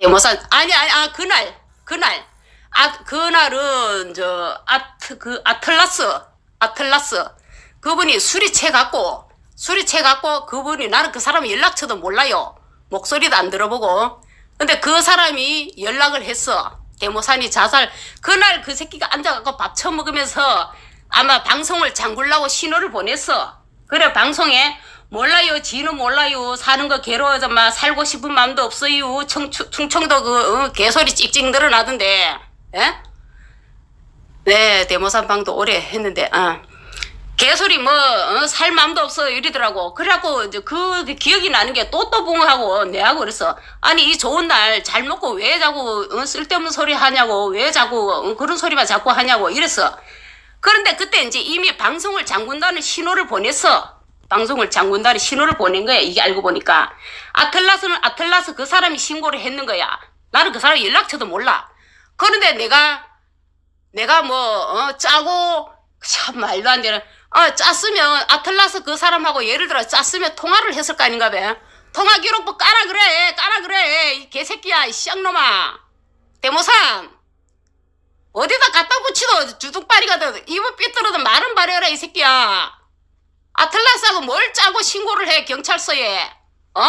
대모산 아니 아니 아 그날 그날. 아 그날은 저 아트 그 아틀라스 아틀라스. 그분이 술이 채 갖고 술이 채 갖고 그분이 나는 그 사람 연락처도 몰라요. 목소리도 안 들어보고. 근데 그 사람이 연락을 했어. 대모산이 자살. 그날 그 새끼가 앉아갖고 밥 처먹으면서 아마 방송을 잠글라고 신호를 보냈어. 그래 방송에 몰라요 지는 몰라요 사는 거 괴로워져만 살고 싶은 마음도 없어요 청추, 충청도 그 어, 개소리 찍찍 늘어나던데 예? 네 대모산 방도 오래 했는데 어. 개소리 뭐살 마음도 없어 이러더라고 그래갖고 이제 그 기억이 나는 게 또또붕하고 내하고 그랬어 아니 이 좋은 날 잘 먹고 왜 자꾸 어, 쓸데없는 소리 하냐고 왜 자꾸 어, 그런 소리만 자꾸 하냐고 이랬어 그런데 그때 이제 이미 방송을 잠근다는 신호를 보냈어. 방송을 잠근다는 신호를 보낸 거야. 이게 알고 보니까. 아틀라스는 아틀라스 그 사람이 신고를 했는 거야. 나는 그 사람 연락처도 몰라. 그런데 내가, 내가 뭐, 어, 짜고, 참 말도 안 되는, 어, 짰으면 아틀라스 그 사람하고 예를 들어 짰으면 통화를 했을 거 아닌가 봐. 통화 기록부 까라 그래. 까라 그래. 이 개새끼야. 이 쌍놈아. 대모산. 어디다 갖다 붙이도 주둥바리가 더 입을 삐뚤어도 말은 바래라 이 새끼야 아틀라스하고 뭘 짜고 신고를 해 경찰서에 어?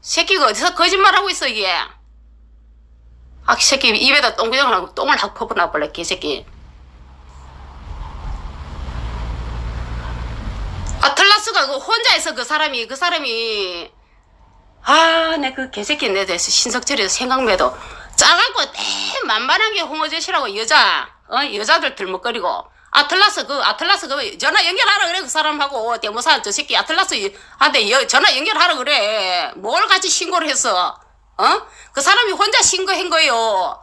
새끼가 어디서 거짓말하고 있어 이게 아 새끼 입에다 똥구녕을 하고 똥을 확 퍼부나 볼래 개새끼 아틀라스가 그 혼자 있어 그 사람이 그 사람이 아, 내 그 개새끼 내 대해서 신석철이 생각매도 짜갖고 내 만만하게 홍어젓이라고 여자, 어, 여자들 들먹거리고. 아틀라스 그 아틀라스 그 전화 연결하라 그래 그 사람하고 대모사 저 새끼 아틀라스 한테 여- 전화 연결하라 그래 뭘 같이 신고를 했어 어그 사람이 혼자 신고한 거예요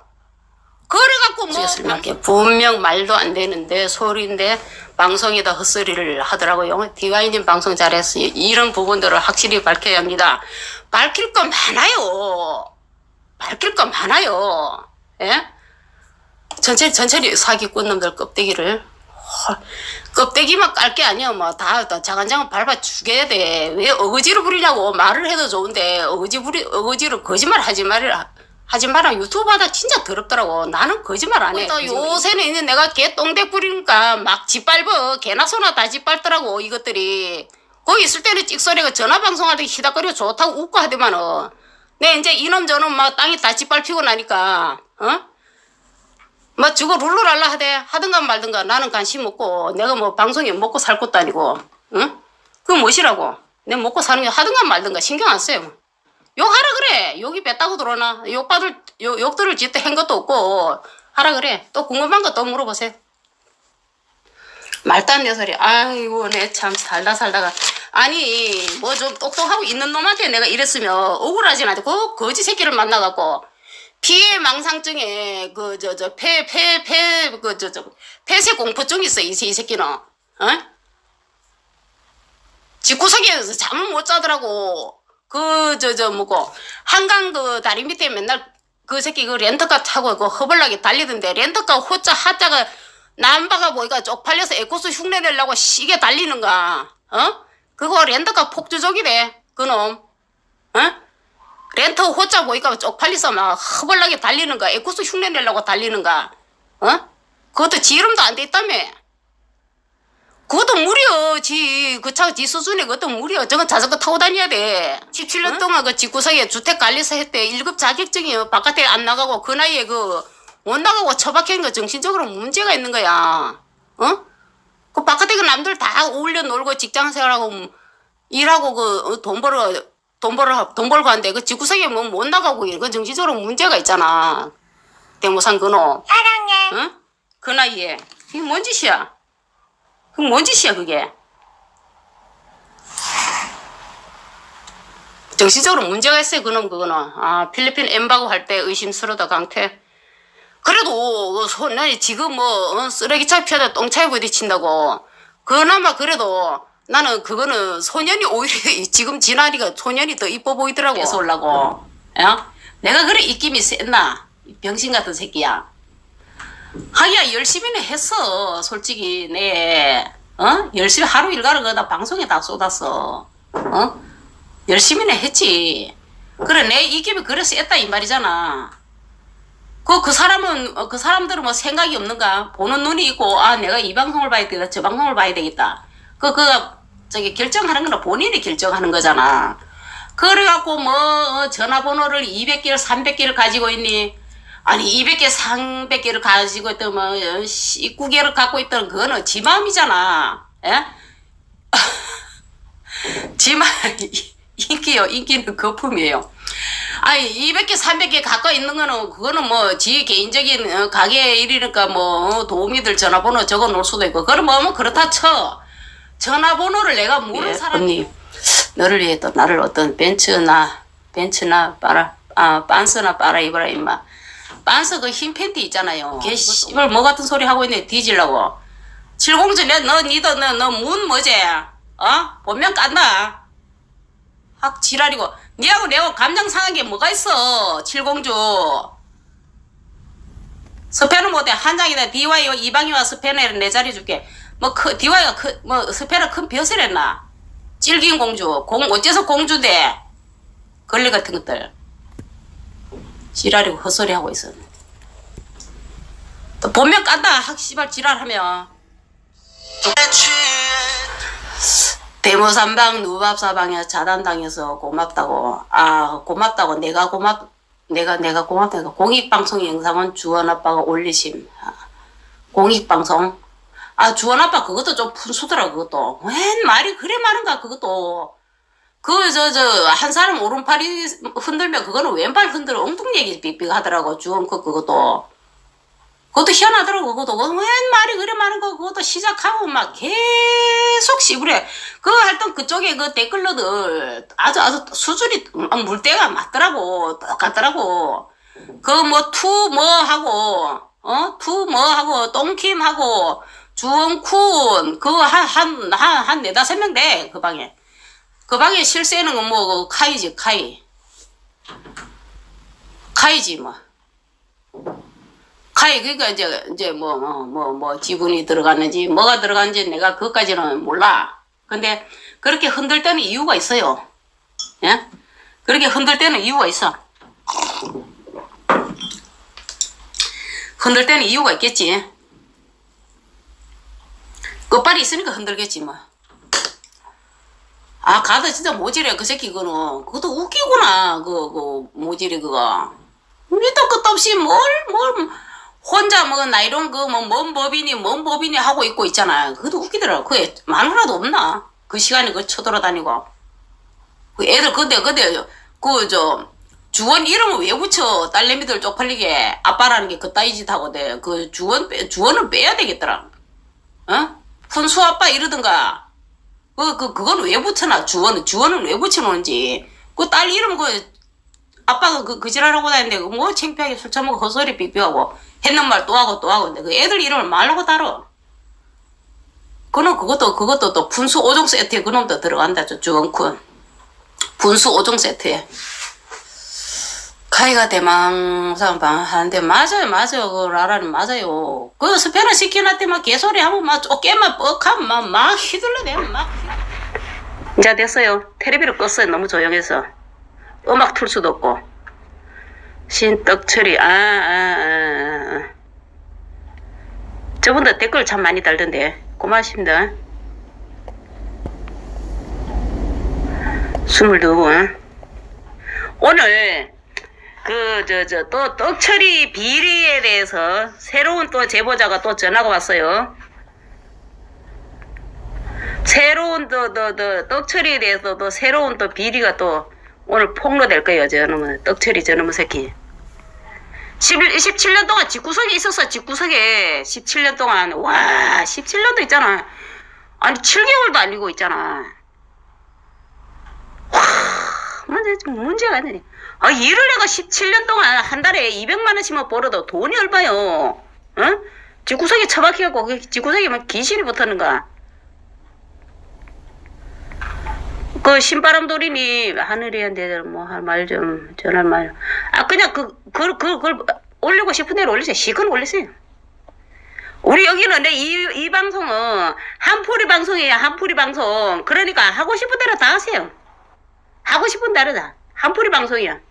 그래갖고 뭐 이렇게 분명 말도 안 되는데 소리인데 방송에다 헛소리를 하더라고요. 디와이님 방송 잘했어. 이런 부분들을 확실히 밝혀야 합니다. 밝힐 거 많아요. 밝힐 거 많아요. 예? 전체 전체리 사기꾼 놈들 껍데기를 헐, 껍데기만 깔 게 아니야. 뭐다 다 자간장은 밟아 죽여야 돼. 왜 어거지로 부리냐고 말을 해도 좋은데 어거지 부리 어거지로 거짓말 하지 말이라. 하지 마라 유튜브 하다 진짜 더럽더라고 나는 거짓말 안해 요새는 이제 내가 개 똥대 부리니까 막 짓밟어 개나 소나 다 짓밟더라고 이것들이 거기 있을 때는 찍소리가 전화방송할 때 히닥거려 좋다고 웃고 하더만은 내 이제 이놈 저놈 막 땅에 다 짓밟히고 나니까 어? 뭐 저거 룰루랄라 하대. 하든가 말든가 나는 관심 없고 내가 뭐 방송에 먹고 살 것도 아니고 응? 그거 무엇이라고? 내 먹고 사는 게 하든가 말든가 신경 안 써요. 욕하라 그래. 욕이 뱉다고 들어오나? 욕받을 욕, 욕들을 짓대 한 것도 없고 하라 그래. 또 궁금한 거 또 물어보세요. 말도 안 되는 소리. 아이고 내 참 살다 살다가. 아니 뭐 좀 똑똑하고 있는 놈한테 내가 이랬으면 억울하진 않대 그 거지 새끼를 만나갖고 피해 망상증에 그 저 저 폐 폐 폐 그 저 저 폐쇄 공포증 있어 이, 새- 이 새끼는 어? 집구석에서 잠을 못 자더라고 그 저 저 뭐고 한강 그 다리 밑에 맨날 그 새끼 그 렌터카 타고 그 허벌나게 달리던데 렌터카 호자 하자가 남바가 뭐가 쪽팔려서 에코스 흉내 내려고 시게 달리는가 어? 그거 렌터카 폭주족이래 그놈 어? 렌터 호자 보니까 쪽팔려서 막 허벌나게 달리는가 에코스 흉내 내려고 달리는가 어? 그것도 지 이름도 안 돼 있다며. 그것도 무려 지그 차 지 수준에 그것도 무려 저건 자전거 타고 다녀야 돼. 17년 동안 그 집구석에 주택관리사 했대. 1급 자격증이요. 바깥에 안 나가고 그 나이에 그 못 나가고 처박혀있는 거 정신적으로 문제가 있는 거야. 어? 그 바깥에 그 남들 다 어울려 놀고 직장 생활하고 음, 일하고 그 돈 벌어 돈 벌어 돈 벌고 한데 그 집구석에 뭐 못 나가고 그 정신적으로 문제가 있잖아 대모산 그놈 사랑해. 응? 그 나이에 이게 뭔 짓이야? 그게 뭔 짓이야 그게? 정신적으로 문제가 있어요 그놈 그거는 아 필리핀 엠바고 할 때 의심스러다 강태 그래도 그 소- 나 지금 뭐 어, 쓰레기차 피하다 똥차에 부딪힌다고 그나마 그래도 나는 그거는 소년이 오히려 이- 지금 지나니까 소년이 더 이뻐 보이더라고 그래서 올라고 야? 내가 그래 입김이 이 병신 같은 새끼야 하기야 열심히는 했어 솔직히 네 어? 열심히 하루 일과를 거다 방송에 다 쏟았어 어? 열심히는 했지 그래 내 이김이 그래서 했다 이 말이잖아. 그, 그 사람은, 어, 그 사람들은 뭐 생각이 없는가? 보는 눈이 있고, 아, 내가 이 방송을 봐야 되겠다, 저 방송을 봐야 되겠다. 그, 그, 저기 결정하는 거는 본인이 결정하는 거잖아. 그래갖고 뭐, 어, 전화번호를 200개를, 300개를 가지고 있니? 아니, 200개, 300개를 가지고 있던 뭐, 19개를 갖고 있던 그거는 지 마음이잖아. 예? 지만, 인기요, 인기는 거품이에요. 아니 200개 300개 가까이 있는 거는 그거는 뭐 지 개인적인 어, 가게 일이니까 뭐 어, 도우미들 전화번호 적어 놓을 수도 있고 그럼 뭐, 뭐 그렇다 쳐 전화번호를 내가 모르는 예, 사람이 언니 너를 위해 또 나를 어떤 벤츠나 벤츠나 빨아 아 빤스나 빨아 입어라 임마. 빤스 그 흰 팬티 있잖아요. 걔 씨발 뭐 같은 소리 하고 있네. 뒤질라고. 칠공주 내너 니도 너너문 뭐지? 어? 본명 깐다. 학 지랄이고. 니하고 내하고 감정 상한 게 뭐가 있어 칠공주? 스페너 못해. 한 장이다. 디와이와 이방이와 스페너를 내 자리 줄게 뭐 크, 디와이가 크, 뭐 스페너 큰 벼슬 했나? 찔긴 공주. 공 어째서 공주대 걸레 같은 것들. 지랄이고 헛소리 하고 있어 또 본명 깐다. 학 씨발 지랄하면 대모산방 누밥사방에 자단당해서 고맙다고. 아 고맙다고. 내가 고맙 내가 내가 고맙다고 공익방송 영상은 주원 아빠가 올리심. 아, 공익방송 아 주원 아빠 그것도 좀 푼수더라 그것도. 웬 말이 그래 많은가 그것도. 그 저 저 한 사람 오른팔이 흔들면 그거는 왼팔 흔들어 엉뚱 얘기 삑삑 하더라고 주원 그 그것도. 그것도 희한하더라고 그것도. 웬 말이 그래 많은 거 그것도 시작하고 막 계속 씨부래 그 하여튼 그쪽에 그 댓글러들 아주 아주 수준이 막 물때가 맞더라고 똑같더라고. 그 뭐 투 뭐 하고 어? 투 뭐 하고 똥킴 하고 주원쿤 그거 한한 한 한 네다섯 명돼 그 방에 그 방에 실세는 뭐 카이지 카이 카이지 뭐 카이 그러니까 이제 이제 뭐 뭐뭐뭐 지분이 들어갔는지 뭐가 들어갔는지 내가 그것까지는 몰라. 근데 그렇게 흔들 때는 이유가 있어요. 예? 그렇게 흔들 때는 이유가 있어. 흔들 때는 이유가 있겠지. 끝발이 있으니까 흔들겠지 뭐. 아 가다 진짜 모질해 그 새끼 그거는 그것도 웃기구나 그 그 모질이 그거. 밑도 끝도 없이 뭘 뭘. 혼자 뭐 나이론 그뭐뭔 법이니 뭔 법이니 하고 있고 있잖아. 그것도 웃기더라. 그게 마누라도 없나? 그 시간에 그 쳐돌아다니고. 그 애들 근데 근데 그저 주원 이름을 왜 붙여 딸내미들 쪽팔리게 아빠라는 게 그따위 짓 하고 돼. 그 주원 빼 주원은 빼야 되겠더라. 어? 훈수 아빠 이러든가. 그, 그, 그건 왜 붙여놔? 주원은, 주원은 왜 붙여놓은지. 그 딸 이름 그, 아빠가 그, 그 지랄하고 다니는데, 그뭐 창피하게 술 처먹고 헛소리 삐삐하고, 했는 말 또 하고 또 하고, 근데 그 애들 이름을 말하고 다뤄. 그놈 그것도, 그것도 또 분수 5종 세트에 그놈도 들어간다, 저 주원쿤. 분수 5종 세트에. 카이가 대망상 방 하는데, 맞아요, 맞아요. 그 라라는 맞아요. 그 스페너 시켜놨대, 막 개소리 하면 막 쪼개만 뻑하면 막, 막 휘둘러대면 막. 이제 됐어요. 테레비를 껐어요. 너무 조용해서. 음악 틀 수도 없고. 신떡처리, 아, 아, 아, 아. 저분들 댓글 참 많이 달던데. 고맙습니다. 스물두 오늘, 그, 저, 저, 또, 떡처리 비리에 대해서 새로운 또 제보자가 또 전화가 왔어요. 새로운 또, 또, 또, 떡처리에 대해서 또 새로운 또 비리가 또 오늘 폭로될 거예요, 저놈은. 떡처리 저놈의 새끼. 11, 17년 동안 집구석에 있었어, 집구석에. 17년 동안. 와, 17년도 있잖아. 아니, 7개월도 아니고 있잖아. 와, 문제, 문제가 있네. 아, 일을 내가 17년 동안 한 달에 200만 원씩만 벌어도 돈이 얼마요? 어? 집구석에 처박혀갖고, 그 집구석에 막 귀신이 붙었는가? 그 신바람 돌이니 하늘이한테 뭐할 말좀 전할 말. 아 그냥 그그그 그, 그걸 올리고 싶은 대로 올리세요. 시간 올리세요. 우리 여기는 내이 이 방송은 한풀이 방송이에요. 한풀이 방송. 그러니까 하고 싶은 대로 다 하세요. 하고 싶은 대로 다 한풀이 방송이야.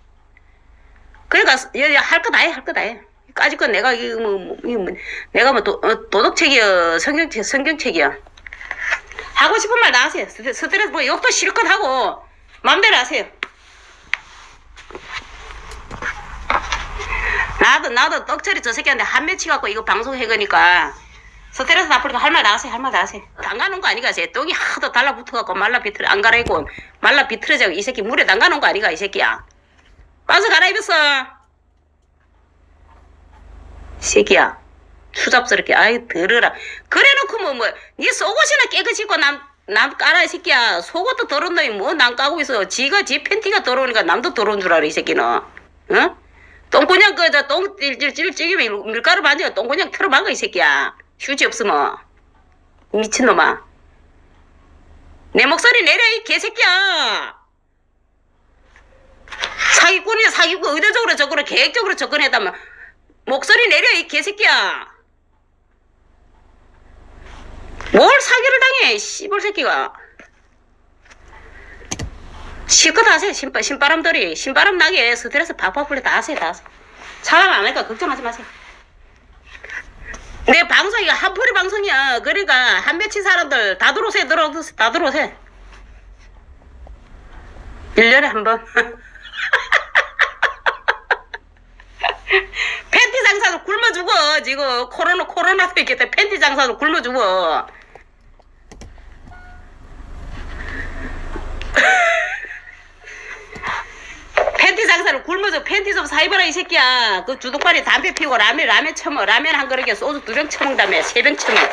그러니까 할거 다 해, 할 거 다 해. 까짓 건 내가 이거 뭐, 뭐, 내가 뭐 도, 어, 도덕책이야, 성경책, 성경책이야. 하고 싶은 말 다 하세요. 스트- 스트레스 뭐 욕도 실컷 하고 마음대로 하세요. 나도 나도 떡처리 저 새끼한테 한 매치 갖고 이거 방송 해 거니까 스트레스 다 풀고 할말 다 하세요 할 말 다 하세요 담가놓은 거 아니가 제 똥이 하도 달라붙어갖고 말라 비틀어 안 갈아입고 말라 비틀어져 이 새끼 물에 담가놓은 거 아니가 이 새끼야 빠서 갈아입었어. 이 새끼야 추잡스럽게 아이 들으라. 그래 놓고 뭐 뭐 네 속옷이나 깨끗이 입고 남, 남 까라 이 새끼야. 속옷도 더러운 놈이 뭐. 남 까고 있어. 지가 지 팬티가 더러우니까 남도 더러운 줄 알아 이 새끼는. 응? 똥구녕 그저 똥 찔 찔찔 찌기면 밀가루 반지가 똥구녕 틀어막아 이 새끼야. 휴지 없으면. 미친놈아. 내 목소리 내려 이 개새끼야 사기꾼이야 사기꾼. 의도적으로 저거로 계획적으로 접근했다면 목소리 내려 이 개새끼야. 뭘 사기를 당해 씨발 새끼가. 실컷 하세요 신바, 신바람들이. 신바람 나게 스트레스 팍팍 풀려. 다 하세요 다 하세요. 차가 안 할까 걱정하지 마세요. 내 방송이가 한풀이 방송이야. 그러니까 한 며칠 사람들 다 들어오세요 들어오세요 다 들어오세요. 1년에 한번 팬티 장사도 굶어 죽어 지금 코로나 코로나도 있겠다 팬티 장사도 굶어 죽어 팬티 장사를 굶어서 팬티 좀 사입어라 이 새끼야. 그 주둥발이 담배 피우고 라면 라면 처먹어. 라면 한 그릇에 소주 두 병 처먹다며. 세 병 처먹어.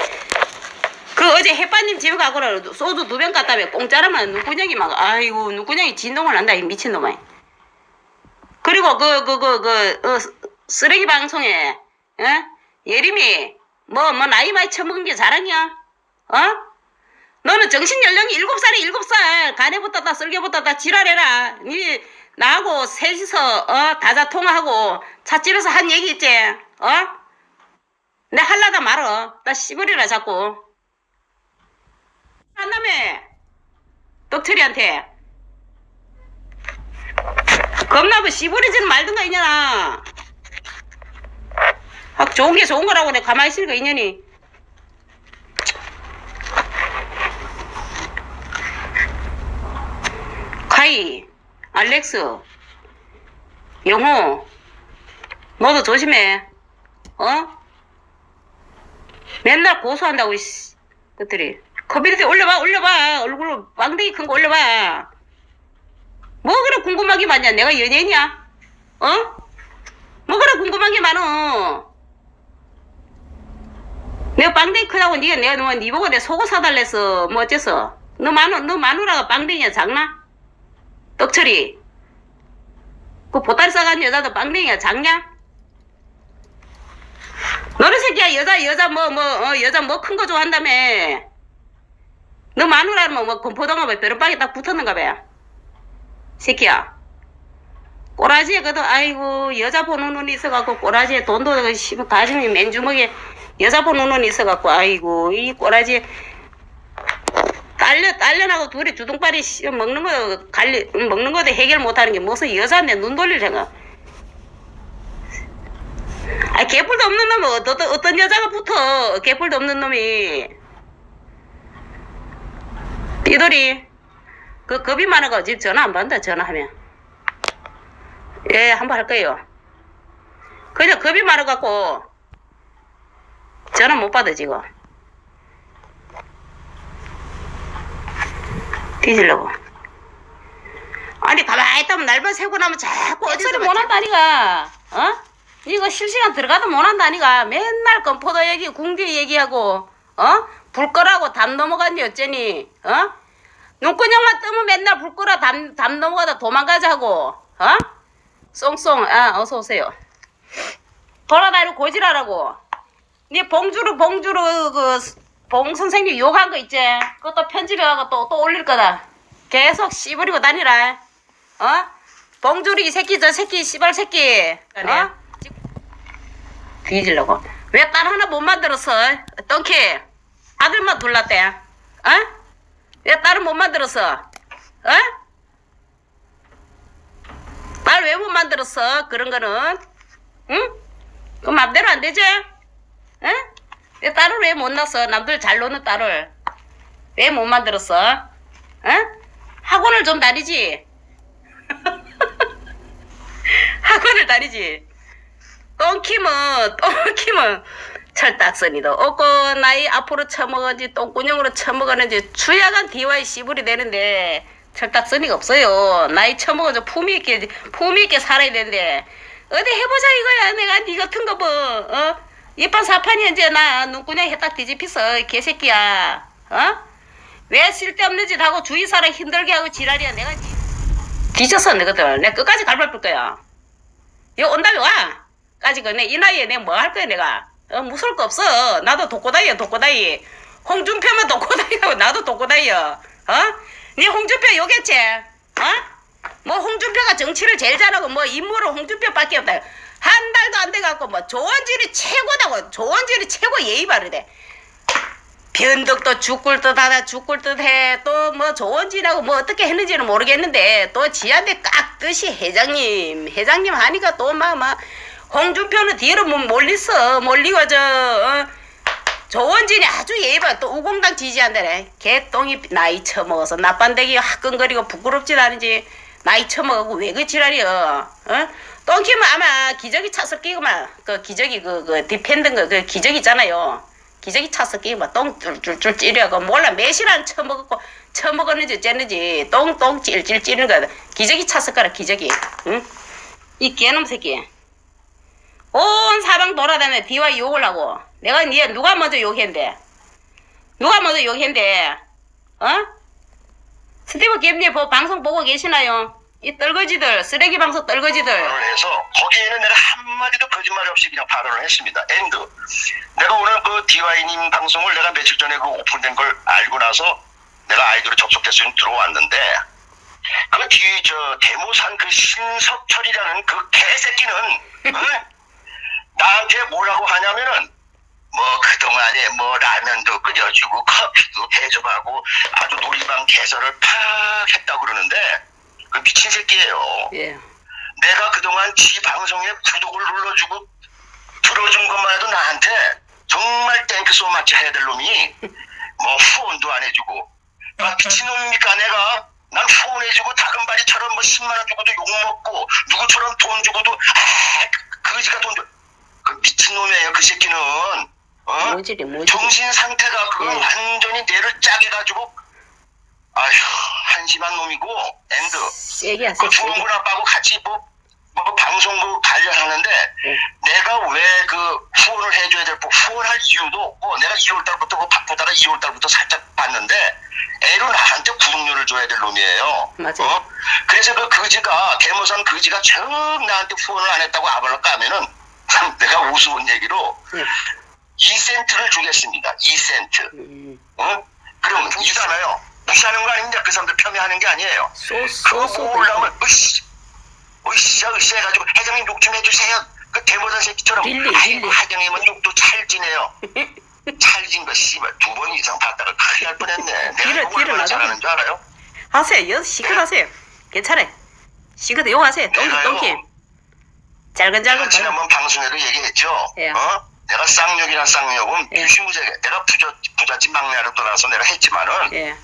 그 어제 햇반님 집에 가거라 소주 두병 갖다며. 공짜라면 누구냥이 막 아이고 누구냥이 진동을 한다 이 미친놈아 그리고 그 그 그 그 어, 쓰레기 방송에 어? 예림이 뭐 뭐 나이 많이 처먹은 게 자랑이야? 어? 너는 정신 연령이 일곱 살이 일곱 살. 가네부터 다 쓸개부터 다 지랄해라. 니 나하고 셋이서 어 다자 통화하고 찻집에서 한 얘기 있지? 어? 내 할라다 말어. 나 씨부리라 자꾸 한다며 떡철이한테 겁나면 씨부리지는 말든가 이년아 아, 좋은 게 좋은 거라고 내가 가만히 있으니까 이년이 카이, 알렉스, 영호, 너도 조심해. 어? 맨날 고소한다고, 이씨. 것들이. 커뮤니티 올려봐, 올려봐. 얼굴 빵댕이 큰거 올려봐. 뭐 궁금한 게 많냐? 내가 연예인이야? 어? 뭐 그래 궁금한 게 많어? 내가 빵댕이 크다고 니가 내가 너, 니 보고 내 속옷 사달랬어. 뭐 어째서? 너 마누, 너 마누라가 빵댕이야, 장나? 떡철이. 그 보따리 싸간 여자도 빵댕이야, 작냐? 너네 새끼야, 여자, 여자 뭐, 뭐, 어, 여자 뭐 큰 거 좋아한다며. 너 마누라는 뭐, 금포동가 뭐, 벼룩방에 딱 붙었는가 봐. 새끼야. 꼬라지에 그도 아이고 여자 보는 눈이 있어갖고 꼬라지에 돈도 가슴이 맨주먹에 여자 보는 눈이 있어갖고 아이고 이 꼬라지에 딸려 딸려나고 둘이 주둥발이 씨 먹는 거 관리 먹는 거도 해결 못하는 게 무슨 여자한테 눈 돌릴 생각. 아 개뿔도 없는 놈은 어떤 어떤 여자가 붙어 개뿔도 없는 놈이 띠돌이 그 겁이 많아가 지금 전화 안 받는다 전화하면. 예 한번 할 거예요. 그냥 겁이 많아갖고 전화 못 받아 지금. 뒤질려고. 아니 가만히 있다면 날만 세고 나면 자꾸 어디서 못한다니까 어? 이거 실시간 들어가도 못한다니까 맨날 건포도 얘기 궁디 얘기하고 어? 불 끄라고 담 넘어갔니 어쩌니 어? 눈구녕만 뜨면 맨날 불 끄라 담, 담 넘어가다 도망가자고 어? 쏭쏭 아 어서 오세요. 돌아다니고 고지라라고. 네 봉주루 봉주루 그봉 선생님 욕한 거 있지? 그것도 편집해가고 또, 또 올릴 거다. 계속 씨부리고 다니라. 어? 봉주루 이 새끼 저 새끼 씨발 새끼. 어? 뒤질라고. 왜 딸 하나 못 만들었어? 똥키. 아들만 둘렀대. 어? 왜 딸을 못 만들었어 어? 딸 왜 못 만들었어? 그런 거는 응? 그 맘대로 안 되지? 응? 내 딸을 왜 못 낳았어? 남들 잘 노는 딸을 왜 못 만들었어? 응? 학원을 좀 다니지. 학원을 다니지. 똥키면 똥키면 철딱선이도 없고 나이 앞으로 처먹은지 똥구녕으로 처먹었는지 주야간 DY 씨불이 되는데 철딱선이가 없어요. 나이 처먹어서 품위 있게 품위 있게 살아야 되는데 어디 해보자 이거야. 내가 네 같은 거 뭐 어? 이판 사판이 이제 나 눈구녕 해딱 이 개새끼야. 어? 왜 쓸데없는 짓 하고 주위 사람 힘들게 하고 지랄이야. 내가 뒤졌어 너희들. 내가 끝까지 갈발쁠 거야. 여 온다며 와. 까지 그내 이 나이에 내가 뭐 할 거야 내가. 어, 무서울 거 없어. 나도 독고다이야 독고다이. 홍준표만 독고다이고 나도 독고다이야. 어? 네 홍준표 요겠지? 어? 뭐 홍준표가 정치를 제일 잘하고 뭐 인물은 홍준표밖에 없다. 한 달도 안 돼갖고 뭐 조원질이 최고다고 조원질이 최고 예의 바르대. 변덕도 죽을 듯하다 죽을 듯해 또 뭐 조원진하고 뭐 어떻게 했는지는 모르겠는데 또 지한테 깍듯이 회장님 회장님 하니까 또 막막 홍준표는 뒤로 뭐 몰렸어 몰리고 저 어, 조원진이 아주 예봐. 또 우공당 지지한다네. 개똥이 나이 처먹어서 나빤데기 화끈거리고 부끄럽진 않은지 나이 처먹고 왜 그 지랄이여 어? 똥키면 아마 기저귀 차서 끼고만 그 기저귀 그, 그 디펜든 거그 기저귀 있잖아요. 기저귀 차서 끼고 똥 쫄쫄쫄 찌려고 몰라. 매실안 처먹었고 처먹었는지 쨌는지 똥똥 찔찔 찌는 거 기저귀 차서 가라 기저귀. 응? 이 개놈 새끼 온 사방 돌아다녀 뒤와 욕을 하고 내가 니 누가 먼저 욕했는데 누가 먼저 욕했는데 어? 스티브 김님 뭐 방송 보고 계시나요? 이 떨거지들 쓰레기 방송 떨거지들 해서 거기에는 내가 한마디도 거짓말 없이 그냥 발언을 했습니다. 엔드. 내가 오늘 그 DY님 방송을 내가 며칠 전에 그 오픈된 걸 알고 나서 내가 아이디로 접속해서 들어왔는데 그 뒤에 저 데모산 그 신석철이라는 그 개새끼는 어? 나한테 뭐라고 하냐면은 뭐 그동안에 뭐 라면도 끓여주고 커피도 대접하고 아주 놀이방 개설을 팍 했다고 그러는데 그 미친 새끼예요. 예. 내가 그동안 지 방송에 구독을 눌러주고 들어준 것만 해도 나한테 정말 땡큐 소마치 해야 될 놈이 뭐 후원도 안 해주고 아, 미친놈입니까 내가 난 후원해주고 다금바리처럼 뭐 10만원 주고도 욕먹고 누구처럼 돈 주고도 아 그- 그지가 돈 줘. 그 미친놈이에요 그 새끼는 어? 모질이 모질이 정신 상태가 그거 예. 완전히 뇌를 짜게 가지고 아휴 한심한 놈이고 엔드 세게 그 하세요 좋은 건 아빠하고 같이 뭐, 뭐 방송국 관련하는데 예. 내가 왜 그 후원을 해줘야 될 거, 후원할 이유도 없고 내가 2월달부터 그 바쁘다가 2월달부터 살짝 봤는데 애로 나한테 구독료를 줘야 될 놈이에요. 맞아요. 어? 그래서 그 거지가 대모산 거지가 쭉 나한테 후원을 안 했다고 아발을 까면은 내가 우스운 얘기로 예. 2센트를 주겠습니다. 2센트. 음, 어? 그럼 이잖아요. 무시하는 거 아닙니다. 그 사람들 폄훼하는 게 아니에요. 소스 올라오면 으쌰 으쌰 으쌰 해가지고 회장님 욕 좀 해주세요 그 대모산 새끼처럼 릴리, 아이고. 회장님은 욕도 찰지네요 찰진 거 씨발 두 번 이상 봤다가 큰일 날 뻔했네 내가 욕을 얼마나. 잘하는 줄 알아요? 하세요 여 시끄러하세요 괜찮아요 시끄러 욕하세요 똥김 내가요. 똥김 내가 지난번 방송에도 얘기했죠 예. 어? 내가 쌍욕이나 쌍욕은 예. 유시무죄 내가 부자, 부잣집 막내로 떠나서 내가 했지만은 예.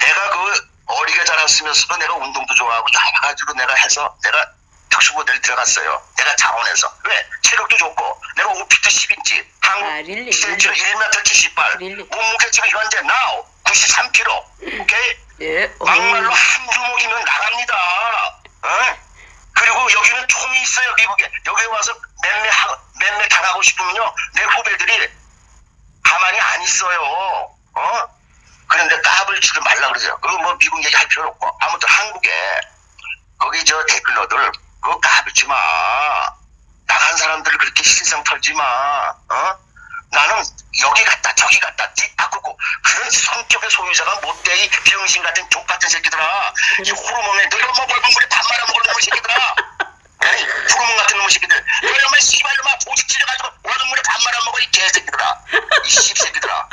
내가 그 어리게 자랐으면서도 내가 운동도 좋아하고 여러 가지로 내가 해서 내가 특수부대를 들어갔어요. 내가 자원해서. 왜? 체력도 좋고 내가 5피트 10인치 한국 아, 릴리, 10cm 1m 78 릴리. 몸무게 지금 현재 now 93kg 오케이? 예. 어. 막말로 한 주먹이면 나갑니다. 어? 그리고 여기는 총이 있어요, 미국에. 여기 와서 하- 맴매 당하고 싶으면요, 내 후배들이 가만히 안 있어요. 어? 그런데 까불지를 말라 그러죠. 그거 뭐 미국 얘기 할 필요 없고. 아무튼 한국에, 거기 저 댓글러들, 그거 까불지 마. 나간 사람들을 그렇게 실상 털지 마. 어? 나는 여기 갔다 저기 갔다 뒤 바꾸고 그런 성격의 소유자가 못되이 병신 같은 족 같은 새끼들아. 이 호르몬에 너가 뭐 먹은 물에 밥 말아 먹을 놈의 새끼들아. 에이 호르몬 같은 놈의 새끼들. 너희만 씨발로만 보직 찔려가지고 먹은 물에 밥 말아 먹어 이 개새끼들아. 이 씹새끼들아.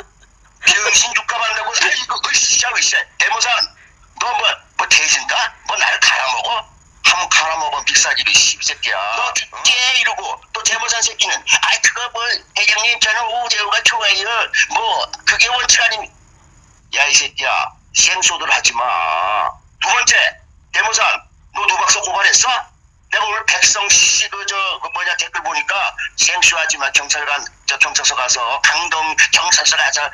병신 죽가 만다고 아이고 으쌰 으쌰. 대모산 너뭐 뭐 대신다? 뭐 나를 갈아먹어? 한번 갈아먹은 빅사지를 씹새끼야. 너 죽게 이러고 또 재무산 새끼는. 아이 그거 뭐 회장님 저는 오재호가 좋아요. 뭐 그게 원칙 아님 야이 새끼야. 생소들 하지마. 두 번째 대모산. 너 누박서 고발했어? 내가 오늘 백성 씨그저그 뭐냐 댓글 보니까 생소하지만 경찰관 저 경찰서 가서 강동 경찰서 가서 어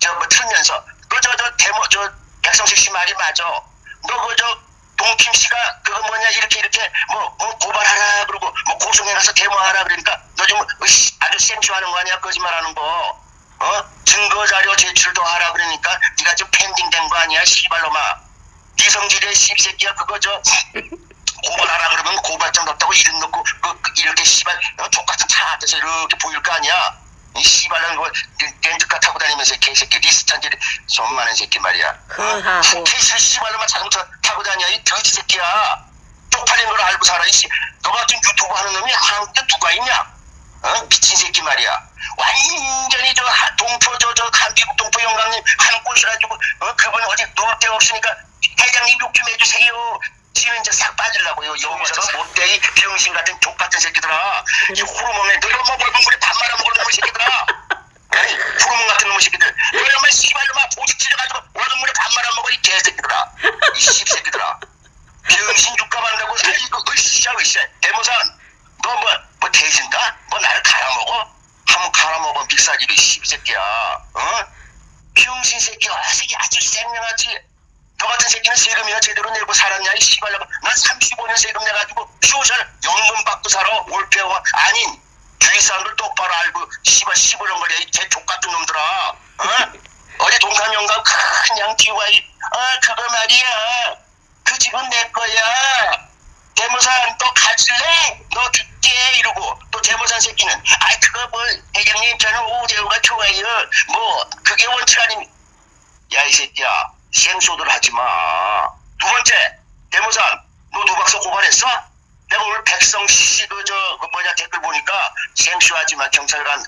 저 뭐 틀면서. 그 저저 대모 저 백성식 씨 말이 맞아. 너 그 저 동킴 씨가 그거 뭐냐 이렇게 이렇게 뭐 어, 고발하라 그러고 뭐 고성에 가서 데모하라 그러니까 너좀 아주 생소하는 거 아니야? 거짓말하는 거. 어? 증거 자료 제출도 하라 그러니까 네가 좀 pending된 거 아니야 씨발놈아. 이성질의 씹새끼야 그거 저. 고발하라 그러면 고발장 넣었다고 이름 넣고 그, 그 이렇게 씨발 어, 족같은 차 앞에서 이렇게 보일 거 아니야 이 씨발년 뭐 렌즈카 타고 다니면서 개새끼 리스탄지 손 많은 새끼 말이야 그하고. 케이스 씨발놈아 자동차 타고 다녀 이 돼지 새끼야 쪽팔린 걸 알고 살아 이씨 너 같은 유튜브 하는 놈이 한국에 누가 있냐 어? 미친 새끼 말이야. 완전히 저 하- 동포 저저 미국 동포 영감님 한 곳이라지고 어? 그분 어디 놀데 없으니까 회장님 욕 좀 해주세요. 지금 이제 싹 빠지려고요. 여기서 못되이 병신 같은 족 같은 새끼들아. 이 호르몬에 너희 엄마 먹은 물에 밥 말아 먹을 놈의 새끼들아. 아니 호르몬 같은 놈의 새끼들. 너희 엄마 씨발 놈아 보직 찔려가지고 얼른 물에 밥 말아 먹어 이 개새끼들아. 이 씹새끼들아. 병신 육갑 한다고 아이고 으쌰 으쌰 대모산 너뭐 뭐 대신가? 뭐 나를 갈아먹어? 한번 갈아먹은 빅사지를 씹새끼야 어? 병신 새끼 어색이 아주 생명하지 너 같은 새끼는 세금이나 제대로 내고 살았냐 이 씨발놈아. 난 35년 세금 내가지고 쇼셜 연금 받고 살아 올페어 아닌 주위 사람들 똑바로 알고 씨발 씹으렁거려 이 개 족 같은 놈들아. 어? 어제 동산 영감? 그냥 TY 아 그거 말이야. 그 집은 내 거야. 대모산 또 가질래? 너 죽게 이러고. 또 대모산 새끼는 아이 그거 뭐 회장님 저는 오재호가 좋아요. 뭐 그게 원칙 아님 야이 새끼야 생소들 하지 마 두 번째 대모산 너 누박서 고발했어? 내가 오늘 백성 씨그저 그 뭐냐 댓글 보니까 생소하지만 경찰관